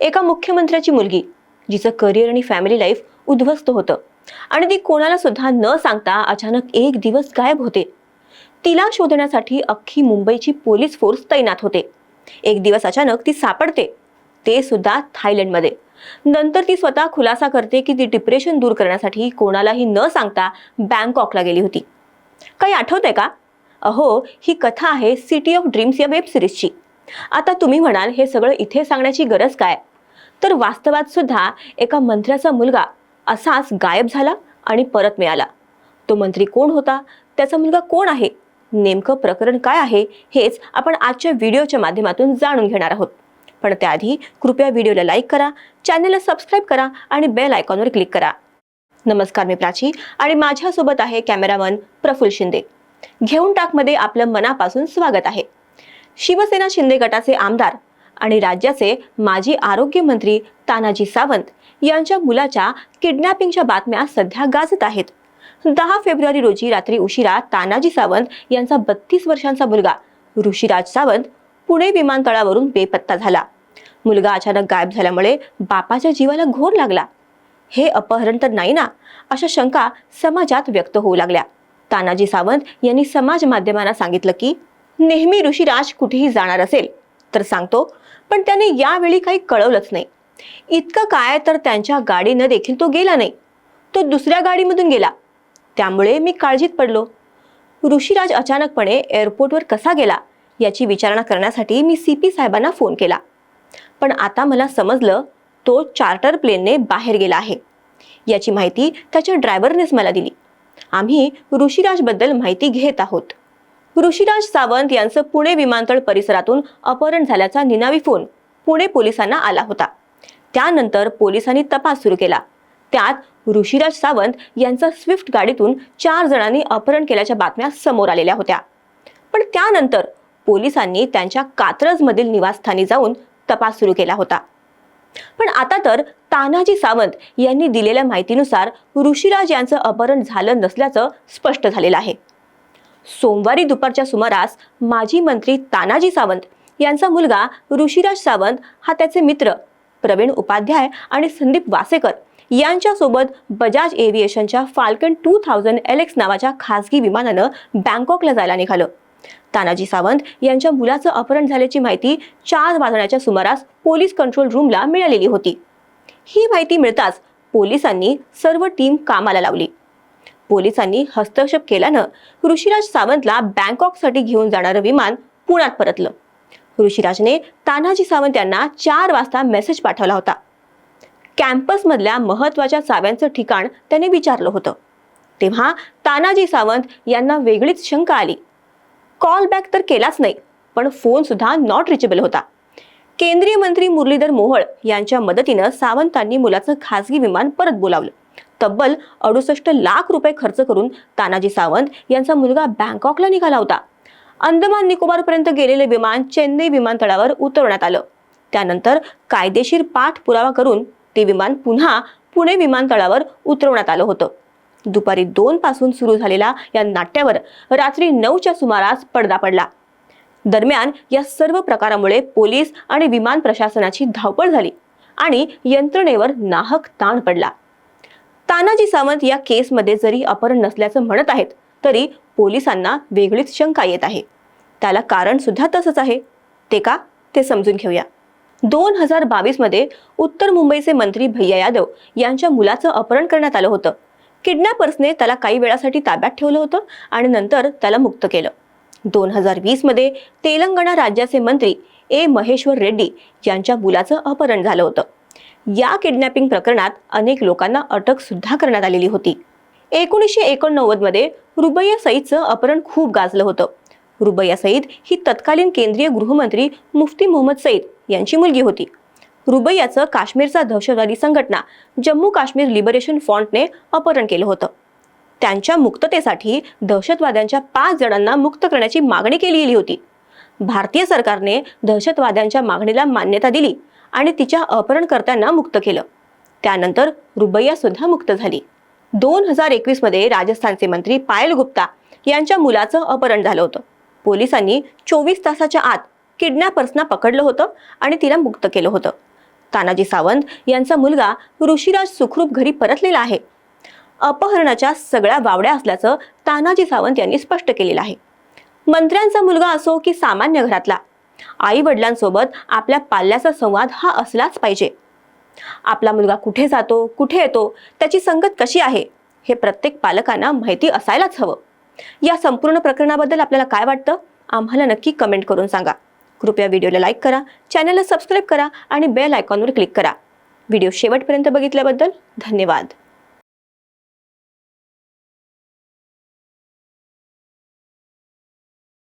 एका मुख्यमंत्र्याची मुलगी जिचं करिअर आणि फॅमिली लाईफ उद्ध्वस्त होतं. आणि ती कोणाला सुद्धा न सांगता अचानक एक दिवस गायब होते. तिला शोधण्यासाठी अख्खी मुंबईची पोलीस फोर्स तैनात होते. एक दिवस अचानक ती सापडते. ते सुद्धा थायलंडमध्ये. नंतर ती स्वतः खुलासा करते की ती डिप्रेशन दूर करण्यासाठी कोणालाही न सांगता बँकॉकला गेली होती. काही आठवत आहे का? अहो ही कथा आहे सिटी ऑफ ड्रीम्स या वेब सिरीजची आता तुम्ही म्हणाल हे सगळं इथे सांगण्याची गरज काय? तर वास्तवात सुद्धा एका मंत्र्याचा मुलगा असाच गायब झाला आणि परत मिळाला. तो मंत्री कोण होता? त्याचा मुलगा कोण आहे? नेमकं प्रकरण काय आहे? हेच आपण आजच्या व्हिडिओच्या माध्यमातून जाणून घेणार आहोत. पण त्याआधी कृपया व्हिडिओला लाईक करा चॅनलला सबस्क्राईब करा आणि बेल आयकॉनवर क्लिक करा. नमस्कार मी प्राची आणि माझ्यासोबत आहे कॅमेरामन प्रफुल्ल शिंदे. घेऊन टाकमध्ये आपलं मनापासून स्वागत आहे. शिवसेना शिंदे गटाचे आमदार आणि राज्याचे माजी आरोग्यमंत्री तानाजी सावंत यांच्या मुलाच्या किडनॅपिंगच्या बातम्या सध्या गाजत आहेत. दहा फेब्रुवारी रोजी रात्री उशिरा तानाजी सावंत यांचा बत्तीस वर्षांचा मुलगा ऋषीराज सावंत पुणे विमानतळावरून बेपत्ता झाला. मुलगा अचानक गायब झाल्यामुळे बापाच्या जीवाला घोर लागला. हे अपहरण तर नाही ना अशा शंका समाजात व्यक्त होऊ लागल्या. तानाजी सावंत यांनी समाज माध्यमांना सांगितलं की नेहमी ऋषीराज कुठेही जाणार असेल तर सांगतो पण त्याने यावेळी काही कळवलंच नाही. इतकं काय तर त्यांच्या गाडीनं देखील तो गेला नाही. तो दुसऱ्या गाडीमधून गेला. त्यामुळे मी काळजीत पडलो. ऋषीराज अचानकपणे एअरपोर्टवर कसा गेला याची विचारणा करण्यासाठी मी सी पी साहेबांना फोन केला. पण आता मला समजलं तो चार्टर प्लेनने बाहेर गेला आहे. याची माहिती त्याच्या ड्रायव्हरनेच मला दिली. आम्ही ऋषीराजबद्दल माहिती घेत आहोत. ऋषीराज सावंत यांचं पुणे विमानतळ परिसरातून अपहरण झाल्याचा निनावी फोन पुणे पोलिसांना आला होता. त्यानंतर पोलिसांनी तपास सुरू केला. त्यात ऋषीराज सावंत यांचं स्विफ्ट गाडीतून चार जणांनी अपहरण केल्याच्या बातम्या समोर आलेल्या होत्या. पण त्यानंतर पोलिसांनी त्यांच्या कात्रजमधील निवासस्थानी जाऊन तपास सुरू केला होता. पण आता तर तानाजी सावंत यांनी दिलेल्या माहितीनुसार ऋषीराज यांचं अपहरण झालं नसल्याचं स्पष्ट झालेलं आहे. सोमवारी दुपारच्या सुमारास माजी मंत्री तानाजी सावंत यांचा मुलगा ऋषीराज सावंत हा त्याचे मित्र प्रवीण उपाध्याय आणि संदीप वासेकर यांच्यासोबत Bajaj एव्हिएशनच्या Falcon two thousand L X नावाच्या खासगी विमानानं बँकॉकला जायला निघालं. तानाजी सावंत यांच्या मुलाचं अपहरण झाल्याची माहिती चार वाजण्याच्या सुमारास पोलीस कंट्रोल रूमला मिळालेली होती. ही माहिती मिळताच पोलिसांनी सर्व टीम कामाला लावली. पोलिसांनी हस्तक्षेप केल्यानं ऋषीराज सावंतला बँकॉकसाठी घेऊन जाणारं विमान पुण्यात परतलं. ऋषीराजने तानाजी सावंत यांना चार वाजता मेसेज पाठवला होता. कॅम्पसमधल्या महत्त्वाच्या चाव्यांचं ठिकाण त्याने विचारलं होतं. तेव्हा तानाजी सावंत यांना वेगळीच शंका आली. कॉल बॅक तर केलाच नाही पण फोन सुद्धा नॉट रिचेबल होता. केंद्रीय मंत्री मुरलीधर मोहोळ यांच्या मदतीनं सावंतांनी मुलाचं खासगी विमान परत बोलावलं. तब्बल अडुसष्ट लाख रुपये खर्च करून तानाजी सावंत यांचा मुलगा बँकॉकला निघाला होता. अंदमान निकोबारपर्यंत गेलेले विमान चेन्नई विमानतळावर उतरवण्यात आलं. त्यानंतर कायदेशीर पाठपुरावा करून ते विमान पुन्हा पुणे विमानतळावर उतरवण्यात आलं होतं. दुपारी दोन पासून सुरू झालेल्या या नाट्यावर रात्री नऊच्या सुमारास पडदा पडला. दरम्यान या सर्व प्रकारामुळे पोलीस आणि विमान प्रशासनाची धावपळ झाली आणि यंत्रणेवर नाहक ताण पडला. तानाजी सावंत या केसमध्ये जरी अपहरण नसल्याचं म्हणत आहेत तरी पोलिसांना वेगळीच शंका येत आहे. त्याला कारण सुद्धा तसंच आहे. ते का? ते समजून घेऊया. दोन हजार बावीसमध्ये उत्तर मुंबईचे मंत्री भैया यादव यांच्या मुलाचं अपहरण करण्यात आलं होतं. किडनॅपर्सने त्याला काही वेळासाठी ताब्यात ठेवलं होतं आणि नंतर त्याला मुक्त केलं. दोन हजार वीसमध्ये तेलंगणा राज्याचे मंत्री ए महेश्वर रेड्डी यांच्या मुलाचं अपहरण झालं होतं. या किडनॅपिंग प्रकरणात अनेक लोकांना अटक सुद्धा करण्यात आलेली होती. एकोणीसशे एकोणनव्वदमध्ये रुबैया सईदचं अपहरण खूप गाजलं होतं. रुबैया सईद ही तत्कालीन केंद्रीय गृहमंत्री मुफ्ती मोहम्मद सईद यांची मुलगी होती. रुबैयाचं काश्मीरचा दहशतवादी संघटना जम्मू काश्मीर लिबरेशन फ्रंटने अपहरण केलं होतं. त्यांच्या मुक्ततेसाठी दहशतवाद्यांच्या पाच जणांना मुक्त करण्याची मागणी केलेली होती. भारतीय सरकारने दहशतवाद्यांच्या मागणीला मान्यता दिली आणि तिच्या अपहरणकर्त्यांना मुक्त केलं. त्यानंतर रुबैया सुद्धा मुक्त झाली. दोन हजार एकवीसमध्ये राजस्थानचे मंत्री पायल गुप्ता यांच्या मुलाचं अपहरण झालं होतं. पोलिसांनी चोवीस तासाच्या आत किडनॅपर्सना पकडलं होतं आणि तिला मुक्त केलं होतं. तानाजी सावंत यांचा मुलगा ऋषिराज सुखरूप घरी परतलेला आहे. अपहरणाच्या सगळ्या वावड्या असल्याचं तानाजी सावंत यांनी स्पष्ट केलेलं आहे. मंत्र्यांचा मुलगा असो की सामान्य घरातला आई वडिलांसोबत आपल्या पाल्याचा संवाद हा असलाच पाहिजे. आपला मुलगा कुठे जातो कुठे येतो त्याची संगत कशी आहे हे प्रत्येक पालकांना माहिती असायलाच हवं. या संपूर्ण प्रकरणाबद्दल आपल्याला काय वाटतं आम्हाला नक्की कमेंट करून सांगा. कृपया व्हिडिओला लाईक करा चॅनलला सबस्क्राईब करा आणि बेल आयकॉनवर क्लिक करा. व्हिडिओ शेवटपर्यंत बघितल्याबद्दल धन्यवाद.